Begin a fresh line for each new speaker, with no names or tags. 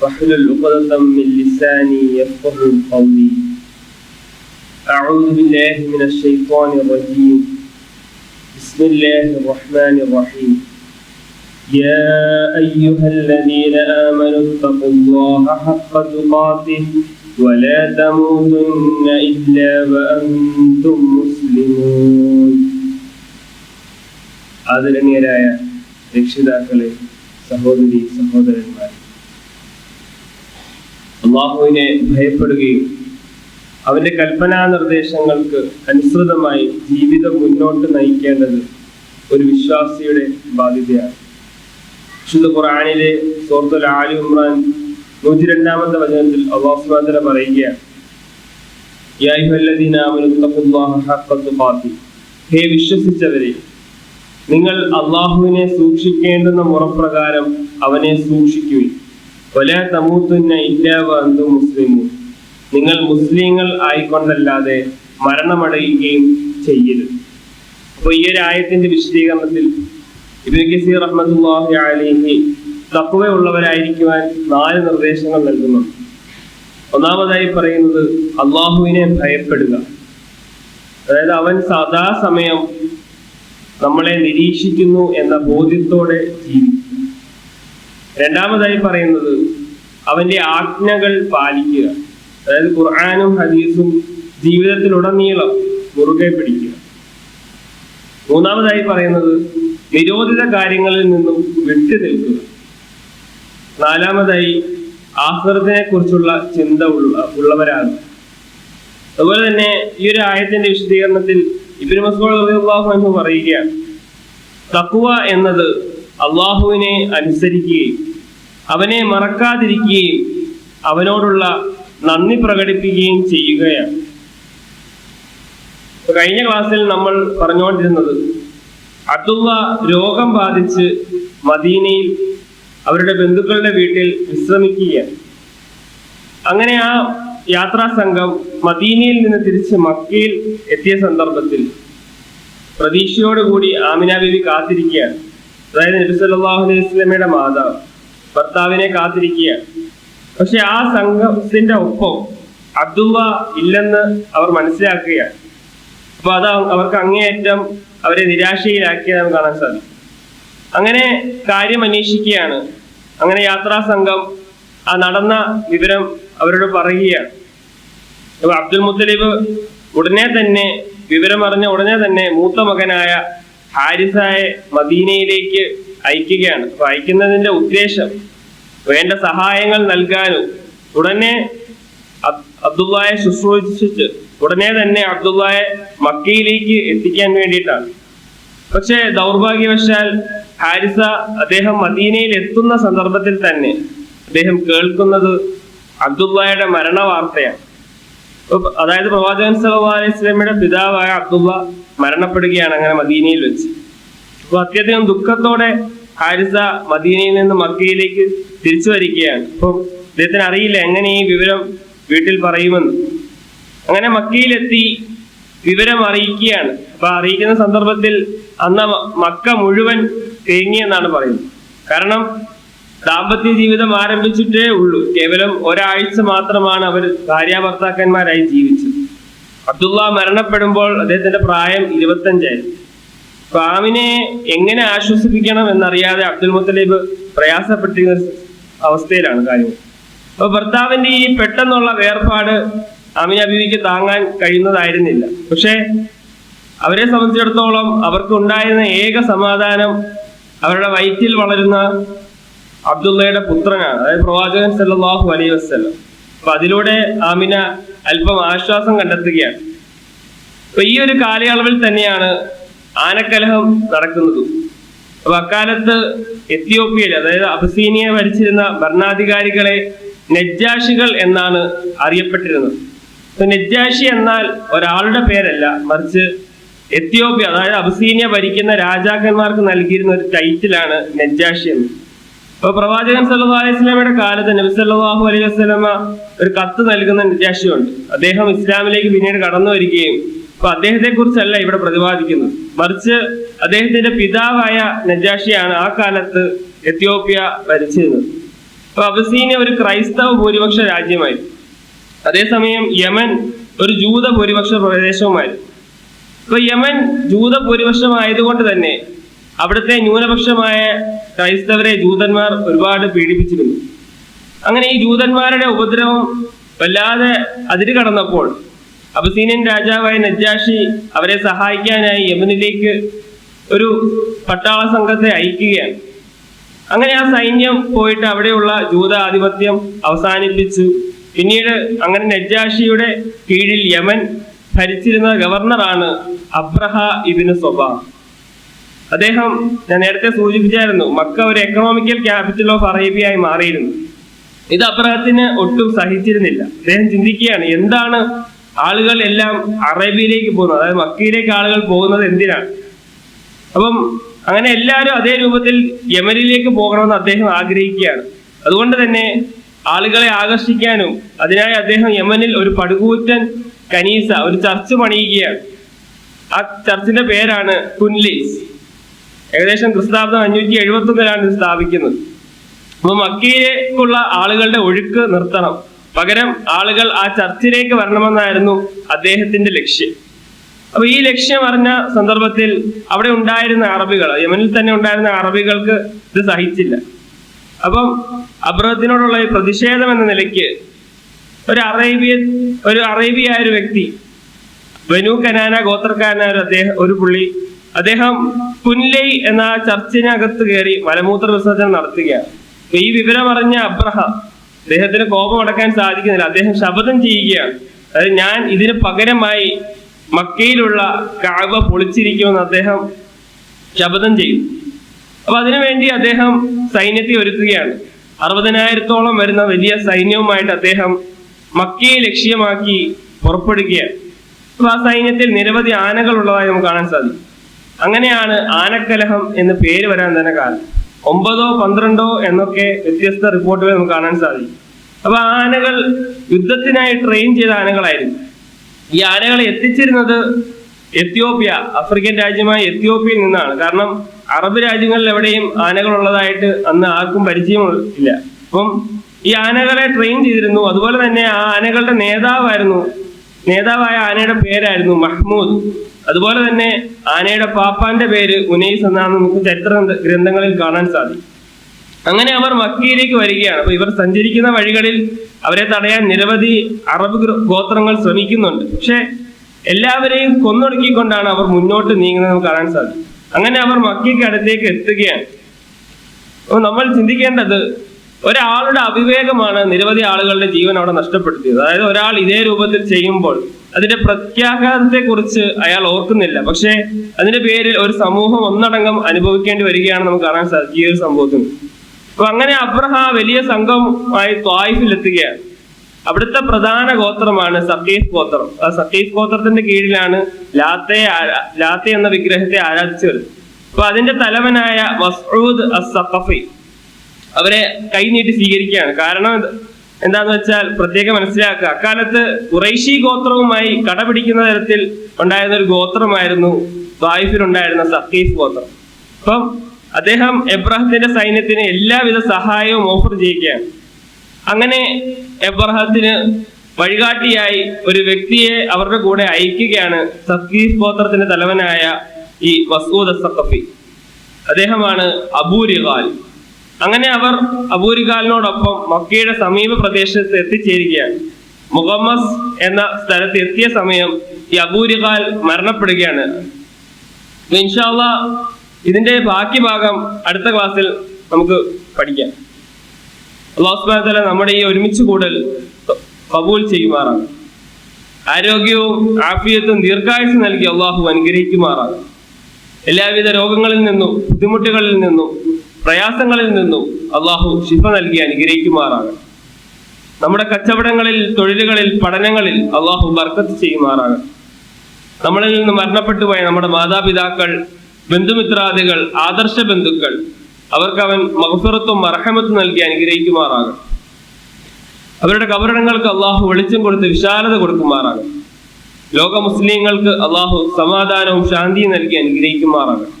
واحلل عقدة من لساني يفقه قولي أعوذ بالله من الشيطان الرجيم بسم الله الرحمن الرحيم يا أيها الذين آمنوا اتقوا الله حق تقاته ولا تموتن إلا وأنتم مسلمون ആദരണീയരായ രക്ഷിതാക്കളെ സഹോദരി സഹോദരന്മാരെ അള്ളാഹുവിനെ ഭയപ്പെടുകയും അവന്റെ കൽപ്പനാ നിർദ്ദേശങ്ങൾക്ക് അനുസൃതമായി ജീവിതം മുന്നോട്ട് നയിക്കേണ്ടത് ഒരു വിശ്വാസിയുടെ ബാധ്യതയാണ് വിശുദ്ധ ഖുർആാനിലെ സൂറത്തുൽ ആലി ഉമ്രാൻ നൂറ്റി രണ്ടാമത്തെ വചനത്തിൽ അള്ളാഹുസ്മാതല പറയുകയാണ്. ഹേ വിശ്വസിച്ചവരെ നിങ്ങൾ അള്ളാഹുവിനെ സൂക്ഷിക്കേണ്ടുന്ന മുറപ്രകാരം അവനെ സൂക്ഷിക്കുകയും നിങ്ങൾ മുസ്ലിങ്ങൾ ആയിക്കൊണ്ടല്ലാതെ മരണമടയുകയും ചെയ്യരുത്. അപ്പൊ ഈ ഒരു ആയത്തിന്റെ വിശദീകരണത്തിൽ തഖ്വയുള്ളവരായിരിക്കുവാൻ നാല് നിർദ്ദേശങ്ങൾ നൽകുന്നു ഒന്നാമതായി പറയുന്നത് അള്ളാഹുവിനെ ഭയപ്പെടുക. അതായത് അവൻ സദാസമയം നമ്മളെ നിരീക്ഷിക്കുന്നു എന്ന ബോധ്യത്തോടെ ജീവിക്കുക രണ്ടാമതായി പറയുന്നത് അവന്റെ ആജ്ഞകൾ പാലിക്കുക. അതായത് ഖുർആാനും ഹദീസും ജീവിതത്തിലുടനീളം മുറുകെ പിടിക്കുക. മൂന്നാമതായി പറയുന്നത് നിരോധിത കാര്യങ്ങളിൽ നിന്നും വിട്ടു നിൽക്കുക. നാലാമതായി ആഹ്റത്തിനെ കുറിച്ചുള്ള ചിന്ത ഉള്ള ഉള്ളവരാണ്. അതുപോലെ തന്നെ ഈ ഒരു ആയത്തിന്റെ വിശദീകരണത്തിൽ ഇബിന് മസൂദ് പറയുകയാണ് തഖ്വ എന്നത് അള്ളാഹുവിനെ അനുസരിക്കുകയും അവനെ മറക്കാതിരിക്കുകയും അവനോടുള്ള നന്ദി പ്രകടിപ്പിക്കുകയും ചെയ്യുകയാണ്. കഴിഞ്ഞ ക്ലാസ്സിൽ നമ്മൾ പറഞ്ഞുകൊണ്ടിരുന്നത് അബ്ദുള്ള രോഗം ബാധിച്ച് മദീനയിൽ അവരുടെ ബന്ധുക്കളുടെ വീട്ടിൽ വിശ്രമിക്കുകയാണ്. അങ്ങനെ ആ യാത്രാ സംഘം മദീനയിൽ നിന്ന് തിരിച്ച് മക്കയിൽ എത്തിയ സന്ദർഭത്തിൽ പ്രതീക്ഷയോടുകൂടി ആമിന കാത്തിരിക്കുകയാണ്. അതായത് നബി സല്ലാഹു അലൈഹി വസല്ലമയുടെ മാതാവ് ഭർത്താവിനെ കാത്തിരിക്കുകയാണ് പക്ഷെ ആ സംഘത്തിന്റെ ഒപ്പം അബ്ദുള്ള ഇല്ലെന്ന് അവർ മനസ്സിലാക്കുകയാണ്. അപ്പൊ അത് അവർക്ക് അങ്ങേയറ്റം അവരെ നിരാശയിലാക്കിയത് നമുക്ക് കാണാൻ സാധിക്കും. അങ്ങനെ കാര്യം അന്വേഷിക്കുകയാണ്. അങ്ങനെ യാത്രാ സംഘം ആ നടന്ന വിവരം അവരോട് പറയുകയാണ്. അപ്പൊ അബ്ദുൽ മുത്തലിബ് ഉടനെ തന്നെ വിവരം അറിഞ്ഞ ഉടനെ തന്നെ മൂത്ത മകനായ ഹാരിസായെ മദീനയിലേക്ക് അയക്കുകയാണ്. അപ്പൊ അയക്കുന്നതിന്റെ ഉദ്ദേശം വേണ്ട സഹായങ്ങൾ നൽകാനും ഉടനെ അബ്- അബ്ദുള്ളയെ ശുശ്രൂഷിച്ച് ഉടനെ തന്നെ അബ്ദുള്ളയെ മക്കയിലേക്ക് എത്തിക്കാൻ വേണ്ടിയിട്ടാണ്. പക്ഷേ ദൗർഭാഗ്യവശാൽ ഹാരിസ അദ്ദേഹം മദീനയിൽ എത്തുന്ന സന്ദർഭത്തിൽ തന്നെ അദ്ദേഹം കേൾക്കുന്നത് അബ്ദുള്ളയുടെ മരണ വാർത്തയാണ് അതായത് പ്രവാചകൻ സലഹ് അലൈഹി വസല്ലമയുടെ പിതാവായ അബ്ദുള്ള മരണപ്പെടുകയാണ് അങ്ങനെ മദീനയിൽ വെച്ച്. അപ്പൊ അത്യധികം ദുഃഖത്തോടെ ഹാരിസ മദീനയിൽ നിന്ന് മക്കയിലേക്ക് തിരിച്ചു വരികയാണ്. അപ്പം അദ്ദേഹത്തിന് അറിയില്ല എങ്ങനെ ഈ വിവരം വീട്ടിൽ പറയുമെന്ന്. അങ്ങനെ മക്കയിലെത്തി വിവരം അറിയിക്കുകയാണ്. അപ്പൊ അറിയിക്കുന്ന സന്ദർഭത്തിൽ അന്ന് മക്ക മുഴുവൻ തേങ്ങിയെന്നാണ് പറയുന്നത്. കാരണം ദാമ്പത്യ ജീവിതം ആരംഭിച്ചിട്ടേ ഉള്ളൂ. കേവലം ഒരാഴ്ച മാത്രമാണ് അവർ ഭാര്യാഭർത്താക്കന്മാരായി ജീവിച്ചത്. അബ്ദുള്ള മരണപ്പെടുമ്പോൾ അദ്ദേഹത്തിന്റെ പ്രായം ഇരുപത്തഞ്ചായിരുന്നു. ആമിനെ എങ്ങനെ ആശ്വസിപ്പിക്കണം എന്നറിയാതെ അബ്ദുൽ മുത്തലീബ് പ്രയാസപ്പെട്ടിരുന്ന അവസ്ഥയിലാണ് കാര്യം അപ്പൊ ഭർത്താവിന്റെ ഈ പെട്ടെന്നുള്ള വേർപാട് ആമിന ബീവിക്ക് താങ്ങാൻ കഴിയുന്നതായിരുന്നില്ല. പക്ഷെ അവരെ സംബന്ധിച്ചിടത്തോളം അവർക്ക് ഉണ്ടായിരുന്ന ഏക സമാധാനം അവരുടെ വയറ്റിൽ വളരുന്ന അബ്ദുള്ളയുടെ പുത്രനാണ് അതായത് പ്രവാചകൻ സല്ലാഹു അലൈഹി വസല്ലം. അപ്പൊ അതിലൂടെ ആമിന അല്പം ആശ്വാസം കണ്ടെത്തുകയാണ്. അപ്പൊ ഈ ഒരു കാലയളവിൽ തന്നെയാണ് ആനക്കലഹം നടക്കുന്നത്. അപ്പൊ അക്കാലത്ത് എത്യോപ്യയിൽ അതായത് അബസീനിയ ഭരിച്ചിരുന്ന ഭരണാധികാരികളെ നെജാഷികൾ എന്നാണ് അറിയപ്പെട്ടിരുന്നത്. അപ്പൊ നെജ്ജാഷി എന്നാൽ ഒരാളുടെ പേരല്ല മറിച്ച് എത്യോപ്യ അതായത് അബസീനിയ ഭരിക്കുന്ന രാജാക്കന്മാർക്ക് നൽകിയിരുന്ന ഒരു ടൈറ്റിലാണ് നെജ്ജാഷി എന്ന്. അപ്പൊ പ്രവാചകൻ സല്ലു അലൈഹി വസല്ലമയുടെ കാലത്ത് നബി സല്ലല്ലാഹു അലൈഹി വസല്ലമ ഒരു കത്ത് നൽകുന്ന നെജാഷിയുണ്ട് അദ്ദേഹം ഇസ്ലാമിലേക്ക് പിന്നീട് കടന്നു വരികയും അപ്പൊ അദ്ദേഹത്തെ കുറിച്ചല്ല ഇവിടെ പ്രതിപാദിക്കുന്നത്. മറിച്ച് അദ്ദേഹത്തിന്റെ പിതാവായ നജാഷിയാണ് ആ കാലത്ത് എത്യോപ്യ ഭരിച്ചിരുന്നത്. അപ്പൊ അബസീനെ ഒരു ക്രൈസ്തവ ഭൂരിപക്ഷ രാജ്യമായിരുന്നു. അതേസമയം യമൻ ഒരു ജൂത ഭൂരിപക്ഷ പ്രദേശവുമായിരുന്നു. അപ്പൊ യമൻ ജൂത ഭൂരിപക്ഷമായതുകൊണ്ട് തന്നെ അവിടുത്തെ ന്യൂനപക്ഷമായ ക്രൈസ്തവരെ ജൂതന്മാർ ഒരുപാട് പീഡിപ്പിച്ചിരുന്നു. അങ്ങനെ ഈ ജൂതന്മാരുടെ ഉപദ്രവം വല്ലാതെ അതിര് കടന്നപ്പോൾ അബസീനിയൻ രാജാവായ നജാഷി അവരെ സഹായിക്കാനായി യമനിലേക്ക് ഒരു പട്ടാള സംഘത്തെ അയക്കുകയാണ്. അങ്ങനെ ആ സൈന്യം പോയിട്ട് അവിടെയുള്ള ജൂത ആധിപത്യം അവസാനിപ്പിച്ചു. പിന്നീട് അങ്ങനെ നജാഷിയുടെ കീഴിൽ യമൻ ഭരിച്ചിരുന്ന ഗവർണറാണ് അബ്രഹ ഇബിന് സ്വബ അദ്ദേഹം ഞാൻ നേരത്തെ സൂചിപ്പിച്ചായിരുന്നു മക്ക ഒരു എക്കണോമിക്കൽ ക്യാപിറ്റൽ ഓഫ് അറേബ്യയായി മാറിയിരുന്നു. ഇത് അബ്രഹത്തിന് ഒട്ടും സഹിച്ചിരുന്നില്ല. അദ്ദേഹം ചിന്തിക്കുകയാണ് എന്താണ് ആളുകൾ എല്ലാം അറേബ്യയിലേക്ക് പോകുന്നത്? അതായത് മക്കയിലേക്ക് ആളുകൾ പോകുന്നത് എന്തിനാണ്? അപ്പം അങ്ങനെ എല്ലാവരും അതേ രൂപത്തിൽ യമനിലേക്ക് പോകണമെന്ന് അദ്ദേഹം ആഗ്രഹിക്കുകയാണ്. അതുകൊണ്ട് തന്നെ ആളുകളെ ആകർഷിക്കാനും അതിനായി അദ്ദേഹം യമനിൽ ഒരു പടുകൂറ്റൻ കനീസ ഒരു ചർച്ച് പണിയുകയാണ്. ആ ചർച്ചിന്റെ പേരാണ് കുൻലീസ്. ഏകദേശം ക്രിസ്താബ്ദം അഞ്ഞൂറ്റി എഴുപത്തി ഒന്നിലാണ് സ്ഥാപിക്കുന്നത്. അപ്പൊ മക്കയിലേക്കുള്ള ആളുകളുടെ ഒഴുക്ക് നിർത്തണം. പകരം ആളുകൾ ആ ചർച്ചിലേക്ക് വരണമെന്നായിരുന്നു അദ്ദേഹത്തിന്റെ ലക്ഷ്യം. അപ്പൊ ഈ ലക്ഷ്യം അറിഞ്ഞ സന്ദർഭത്തിൽ അവിടെ ഉണ്ടായിരുന്ന അറബികൾ യമനിൽ തന്നെ ഉണ്ടായിരുന്ന അറബികൾക്ക് ഇത് സഹിച്ചില്ല. അപ്പം അബ്രഹത്തിനോടുള്ള ഈ പ്രതിഷേധം എന്ന നിലയ്ക്ക് ഒരു അറേബ്യ ഒരു അറേബ്യ ഒരു വ്യക്തി ബനു കനാന ഗോത്രക്കാരനായ ഒരു അദ്ദേഹം ഒരു പുള്ളി അദ്ദേഹം കുൻലൈ എന്ന ചർച്ചിനകത്ത് കയറി മലമൂത്ര വിസർജനം നടത്തുകയാണ്. ഈ വിവരം അറിഞ്ഞ അബ്രഹാം അദ്ദേഹത്തിന് കോപം അടക്കാൻ സാധിക്കുന്നില്ല. അദ്ദേഹം ശപഥം ചെയ്യുകയാണ്. അതായത് ഞാൻ ഇതിന് പകരമായി മക്കയിലുള്ള കാവ പൊളിച്ചിരിക്കുമെന്ന് അദ്ദേഹം ശപഥം ചെയ്തു. അപ്പൊ അതിനുവേണ്ടി അദ്ദേഹം സൈന്യത്തെ ഒരുക്കുകയാണ്. അറുപതിനായിരത്തോളം വരുന്ന വലിയ സൈന്യവുമായിട്ട് അദ്ദേഹം മക്കയെ ലക്ഷ്യമാക്കി പുറപ്പെടുകയാണ്. അപ്പൊ ആ സൈന്യത്തിൽ നിരവധി ആനകൾ ഉള്ളതായി നമുക്ക് കാണാൻ സാധിക്കും. അങ്ങനെയാണ് ആനക്കലഹം എന്ന് പേര് വരാൻ തന്നെ കാരണം. ഒമ്പതോ പന്ത്രണ്ടോ എന്നൊക്കെ വ്യത്യസ്ത റിപ്പോർട്ടുകൾ നമുക്ക് കാണാൻ സാധിക്കും. അപ്പൊ ആനകൾ യുദ്ധത്തിനായി ട്രെയിൻ ചെയ്ത ആനകളായിരുന്നു. ഈ ആനകളെ എത്തിച്ചിരുന്നത് എത്യോപ്യ ആഫ്രിക്കൻ രാജ്യമായ എത്യോപ്യയിൽ നിന്നാണ്. കാരണം അറബ് രാജ്യങ്ങളിൽ എവിടെയും ആനകൾ ഉള്ളതായിട്ട് അന്ന് ആർക്കും പരിചയം ഇല്ല. അപ്പം ഈ ആനകളെ ട്രെയിൻ ചെയ്തിരുന്നു. അതുപോലെ തന്നെ ആ ആനകളുടെ നേതാവായിരുന്നു. നേതാവായ ആനയുടെ പേരായിരുന്നു മഹ്മൂദ്. അതുപോലെ തന്നെ ആനയുടെ പാപ്പാന്റെ പേര് ഉനൈസ് എന്നാണ് നമുക്ക് ചരിത്ര ഗ്രന്ഥങ്ങളിൽ കാണാൻ സാധിക്കും. അങ്ങനെ അവർ മക്കയിലേക്ക് വരികയാണ്. അപ്പൊ ഇവർ സഞ്ചരിക്കുന്ന വഴികളിൽ അവരെ തടയാൻ നിരവധി അറബ് ഗോത്രങ്ങൾ ശ്രമിക്കുന്നുണ്ട്. പക്ഷെ എല്ലാവരെയും കൊന്നൊടുക്കിക്കൊണ്ടാണ് അവർ മുന്നോട്ട് നീങ്ങുന്നത് നമുക്ക് കാണാൻ സാധിക്കും. അങ്ങനെ അവർ മക്കയ്ക്ക് അടുത്തേക്ക് എത്തുകയാണ്. അപ്പൊ നമ്മൾ ചിന്തിക്കേണ്ടത് ഒരാളുടെ അവിവേകമാണ് നിരവധി ആളുകളുടെ ജീവൻ അവിടെ നഷ്ടപ്പെടുത്തിയത്. അതായത് ഒരാൾ ഇതേ രൂപത്തിൽ ചെയ്യുമ്പോൾ അതിന്റെ പ്രത്യാഘാതത്തെ കുറിച്ച് അയാൾ ഓർക്കുന്നില്ല. പക്ഷേ അതിന്റെ പേരിൽ ഒരു സമൂഹം ഒന്നടങ്കം അനുഭവിക്കേണ്ടി വരികയാണ് നമുക്ക് കാണാൻ സാധിക്കും ഈ ഒരു സംഭവത്തിൽ അപ്പൊ അങ്ങനെ അബ്രഹാം വലിയ സംഘമായി ത്വായിഫിൽ എത്തുകയാണ് അവിടുത്തെ പ്രധാന ഗോത്രമാണ് സക്കീഫ് ഗോത്രം. ആ സക്കീഫ് ഗോത്രത്തിന്റെ കീഴിലാണ് ലാത്തെ ലാത്തെ എന്ന വിഗ്രഹത്തെ ആരാധിച്ചു വരുന്നത്. അപ്പൊ അതിന്റെ തലവനായ മസ്ഊദ് അസ് സഖഫി അവരെ കൈനീട്ടി സ്വീകരിക്കുകയാണ്. കാരണം എന്താന്ന് വെച്ചാൽ പ്രത്യേകം മനസ്സിലാക്കുക. അക്കാലത്ത് ഉറൈഷി ഗോത്രവുമായി കടപിടിക്കുന്ന തരത്തിൽ ഉണ്ടായിരുന്ന ഒരു ഗോത്രമായിരുന്നു ദ്വായിഫിലുണ്ടായിരുന്ന സഖീഫ് ഗോത്രം. അപ്പം അദ്ദേഹം എബ്രഹത്തിന്റെ സൈന്യത്തിന് എല്ലാവിധ സഹായവും ഓഫർ ചെയ്യുകയാണ്. അങ്ങനെ എബ്രഹത്തിന് വഴികാട്ടിയായി ഒരു വ്യക്തിയെ അവരുടെ കൂടെ അയക്കുകയാണ് സഖീഫ് ഗോത്രത്തിന്റെ തലവനായ ഈ മസൂദ് സഖഫി അദ്ദേഹമാണ് അബൂരിഗാൽ അങ്ങനെ അവർ അബൂരിഖാലിനോടൊപ്പം മക്കയുടെ സമീപ പ്രദേശത്ത് എത്തിച്ചേരുകയാണ്. മുഹമ്മസ് എന്ന സ്ഥലത്ത് എത്തിയ സമയം ഈ അബൂരിഖാൽ മരണപ്പെടുകയാണ്. ഇൻഷാല്ല ഇതിന്റെ ബാക്കി ഭാഗം അടുത്ത ക്ലാസ്സിൽ നമുക്ക് പഠിക്കാം. അള്ളാഹുസ്ബാൻ നമ്മുടെ ഈ ഒരുമിച്ച് കൂടൽ കബൂൽ ചെയ്യുമാറാണ്. ആരോഗ്യവും ആഫിയത്തും ദീർഘായുസ് നൽകി അള്ളാഹു അനുഗ്രഹിക്കുമാറാണ്. എല്ലാവിധ രോഗങ്ങളിൽ നിന്നും ബുദ്ധിമുട്ടുകളിൽ നിന്നും പ്രയാസങ്ങളിൽ നിന്നും അള്ളാഹു ശിഫ നൽകി അനുഗ്രഹിക്കുമാറാണ് നമ്മുടെ കച്ചവടങ്ങളിൽ തൊഴിലുകളിൽ പഠനങ്ങളിൽ അള്ളാഹു ബർക്കത്ത് ചെയ്യുമാറാകട്ടെ. നമ്മളിൽ നിന്ന് മരണപ്പെട്ടു പോയ നമ്മുടെ മാതാപിതാക്കൾ ബന്ധുമിത്രാദികൾ ആദർശ ബന്ധുക്കൾ അവർക്ക് അവൻ മഹഫിറത്തും മർഹമത്തും നൽകി അനുഗ്രഹിക്കുമാറാകട്ടെ. അവരുടെ കബറിടങ്ങൾക്ക് അള്ളാഹു വെളിച്ചം കൊടുത്ത് വിശാലത കൊടുക്കുമാറാകട്ടെ. ലോക മുസ്ലിങ്ങൾക്ക് അള്ളാഹു സമാധാനവും ശാന്തിയും നൽകി അനുഗ്രഹിക്കുമാറാകട്ടെ.